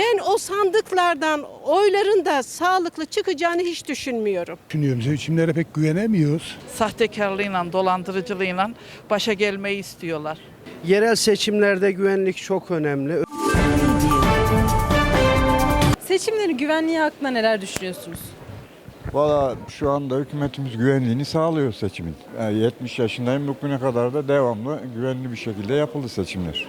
Ben o sandıklardan oyların da sağlıklı çıkacağını hiç düşünmüyorum. Düşünüyorum. Seçimlere pek güvenemiyoruz. sahtekarlığıyla, dolandırıcılığıyla başa gelmeyi istiyorlar. Yerel seçimlerde güvenlik çok önemli. Seçimlerin güvenliği hakkında neler düşünüyorsunuz? Valla şu anda hükümetimiz güvenliğini sağlıyor seçimin. Yani 70 yaşındayım bugüne kadar da devamlı güvenli bir şekilde yapıldı seçimler.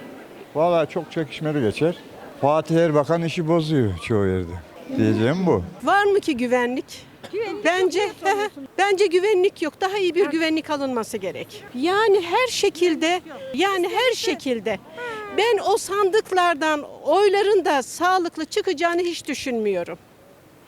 Valla çok çekişmeli geçer. Fatih Erbakan işi bozuyor çoğu yerde. Diyeceğim bu. Var mı ki güvenlik? bence bence güvenlik yok. Daha iyi bir güvenlik alınması gerek. Yani her şekilde yani her şekilde ben o sandıklardan oyların da sağlıklı çıkacağını hiç düşünmüyorum.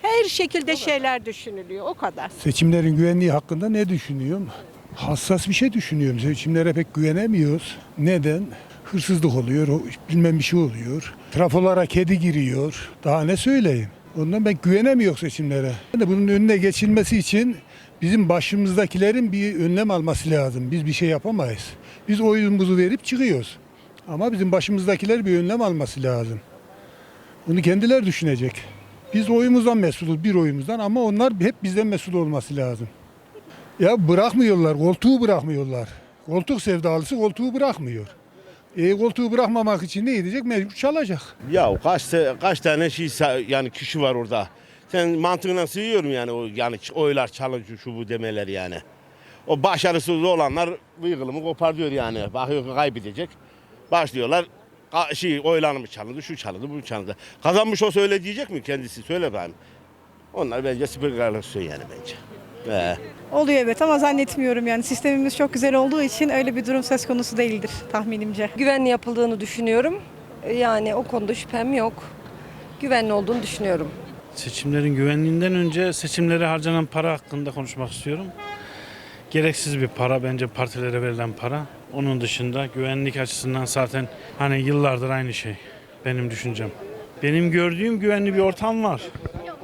Her şekilde şeyler düşünülüyor o kadar. Seçimlerin güvenliği hakkında ne düşünüyorum? Hassas bir şey düşünüyorum. Seçimlere pek güvenemiyoruz. Neden? Hırsızlık oluyor, bilmem bir şey oluyor. Trafolara kedi giriyor. Daha ne söyleyeyim? Ondan ben güvenemiyorum seçimlere. Yani bunun önüne geçilmesi için bizim başımızdakilerin bir önlem alması lazım. Biz bir şey yapamayız. Biz oyumuzu verip çıkıyoruz. Ama bizim başımızdakiler bir önlem alması lazım. Bunu kendiler düşünecek. Biz oyumuzdan mesuluz, bir oyumuzdan ama onlar hep bizden mesul olması lazım. Ya bırakmıyorlar, koltuğu bırakmıyorlar. Koltuk sevdalısı koltuğu bırakmıyor. E koltuğu bırakmamak için ne edecek? Mecbur çalacak. Ya kaç kaç tane şey yani kişi var orada. Sen mantığına sığıyorum yani o yani oylar çalıcı şu bu demeler yani. O başarısız olanlar bıyıkılımı kopar diyor yani. Bakıyor ki kaybedecek. Başlıyorlar şey oylanımı çalındı, şu çalındı, bu çalındı. Kazanmış olsa öyle diyecek mi kendisi? Söyle ben. Onlar bence spikerler yani bence. He. Oluyor evet ama zannetmiyorum yani sistemimiz çok güzel olduğu için öyle bir durum söz konusu değildir tahminimce. güvenli yapıldığını düşünüyorum. Yani o konuda şüphem yok. Güvenli olduğunu düşünüyorum. Seçimlerin güvenliğinden önce seçimlere harcanan para hakkında konuşmak istiyorum. Gereksiz bir para bence partilere verilen para. Onun dışında güvenlik açısından zaten hani yıllardır aynı şey benim düşüncem. Benim gördüğüm güvenli bir ortam var.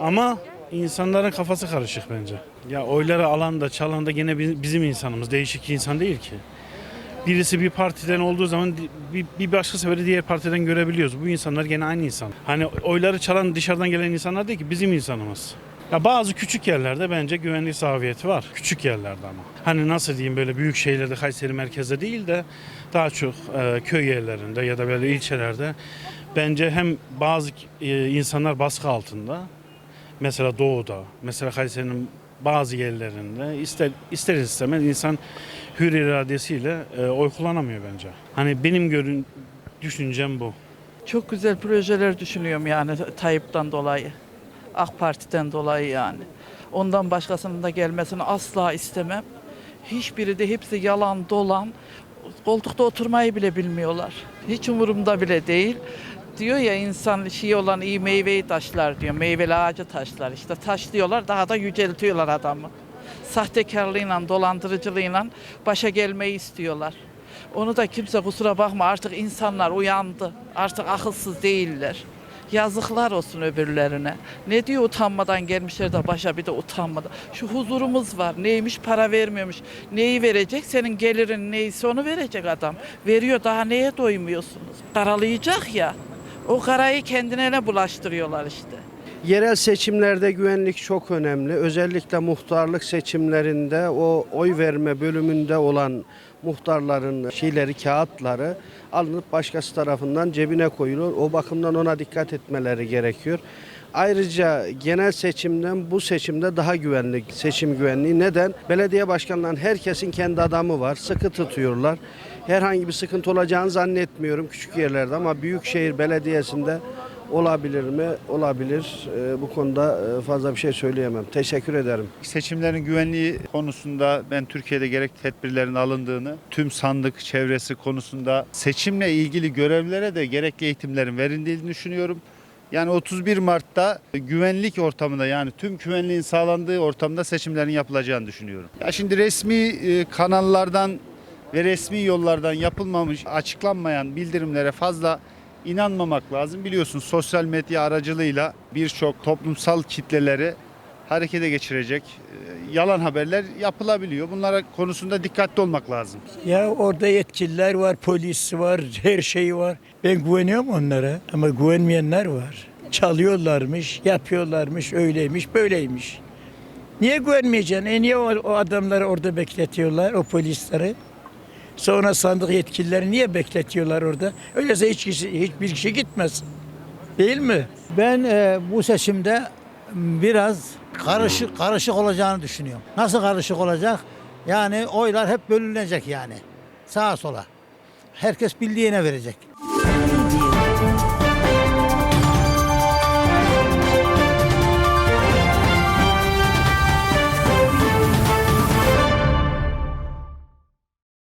Ama insanların kafası karışık bence. Ya oyları alan da çalan da gene bi- bizim insanımız. Değişik insan değil ki. Birisi bir partiden olduğu zaman bir, bir başka seferi diğer partiden görebiliyoruz. Bu insanlar gene aynı insan. Hani oyları çalan dışarıdan gelen insanlar değil ki bizim insanımız. Ya bazı küçük yerlerde bence güvenlik zaviyeti var. Küçük yerlerde ama. Hani nasıl diyeyim böyle büyük şehirlerde Kayseri merkezde değil de daha çok e, köy yerlerinde ya da böyle ilçelerde bence hem bazı e, insanlar baskı altında mesela doğuda, mesela Kayseri'nin bazı yerlerinde ister ister istemez insan hür iradesiyle e, oy kullanamıyor bence. Hani benim görün düşüncem bu. Çok güzel projeler düşünüyorum yani Tayyip'ten dolayı. AK Parti'den dolayı yani. Ondan başkasının da gelmesini asla istemem. Hiçbiri de hepsi yalan dolan. Koltukta oturmayı bile bilmiyorlar. Hiç umurumda bile değil. Diyor ya insan şey olan iyi meyveyi taşlar diyor. Meyveli ağacı taşlar işte. Taşlıyorlar daha da yüceltiyorlar adamı. Sahtekarlığıyla, dolandırıcılığıyla başa gelmeyi istiyorlar. Onu da kimse kusura bakma artık insanlar uyandı. Artık akılsız değiller. Yazıklar olsun öbürlerine. Ne diyor utanmadan gelmişler de başa bir de utanmadan. Şu huzurumuz var. Neymiş para vermiyormuş. Neyi verecek? Senin gelirin neyse onu verecek adam. Veriyor daha neye doymuyorsunuz? Karalayacak ya. O karayı kendine ne bulaştırıyorlar işte. Yerel seçimlerde güvenlik çok önemli. Özellikle muhtarlık seçimlerinde o oy verme bölümünde olan muhtarların şeyleri, kağıtları alınıp başkası tarafından cebine koyulur. O bakımdan ona dikkat etmeleri gerekiyor. Ayrıca genel seçimden bu seçimde daha güvenli seçim güvenliği. Neden? Belediye başkanlarının herkesin kendi adamı var. Sıkı tutuyorlar. Herhangi bir sıkıntı olacağını zannetmiyorum küçük yerlerde ama büyükşehir belediyesinde olabilir mi? Olabilir. Ee, bu konuda e, fazla bir şey söyleyemem. Teşekkür ederim. Seçimlerin güvenliği konusunda ben Türkiye'de gerekli tedbirlerin alındığını, tüm sandık çevresi konusunda seçimle ilgili görevlere de gerekli eğitimlerin verildiğini düşünüyorum. Yani 31 Mart'ta güvenlik ortamında yani tüm güvenliğin sağlandığı ortamda seçimlerin yapılacağını düşünüyorum. Ya şimdi resmi e, kanallardan ve resmi yollardan yapılmamış, açıklanmayan bildirimlere fazla inanmamak lazım. Biliyorsunuz sosyal medya aracılığıyla birçok toplumsal kitleleri harekete geçirecek e, yalan haberler yapılabiliyor. Bunlara konusunda dikkatli olmak lazım. Ya orada yetkililer var, polis var, her şey var. Ben güveniyorum onlara ama güvenmeyenler var. çalıyorlarmış, yapıyorlarmış, öyleymiş, böyleymiş. Niye güvenmeyeceksin? E niye o, o adamları orada bekletiyorlar, o polisleri? Sonra sandık yetkilileri niye bekletiyorlar orada? Öyleyse hiç kişi, hiçbir kişi gitmez. Değil mi? Ben e, bu seçimde biraz karışık karışık olacağını düşünüyorum. Nasıl karışık olacak? Yani oylar hep bölünecek yani. Sağa sola. Herkes bildiğine verecek.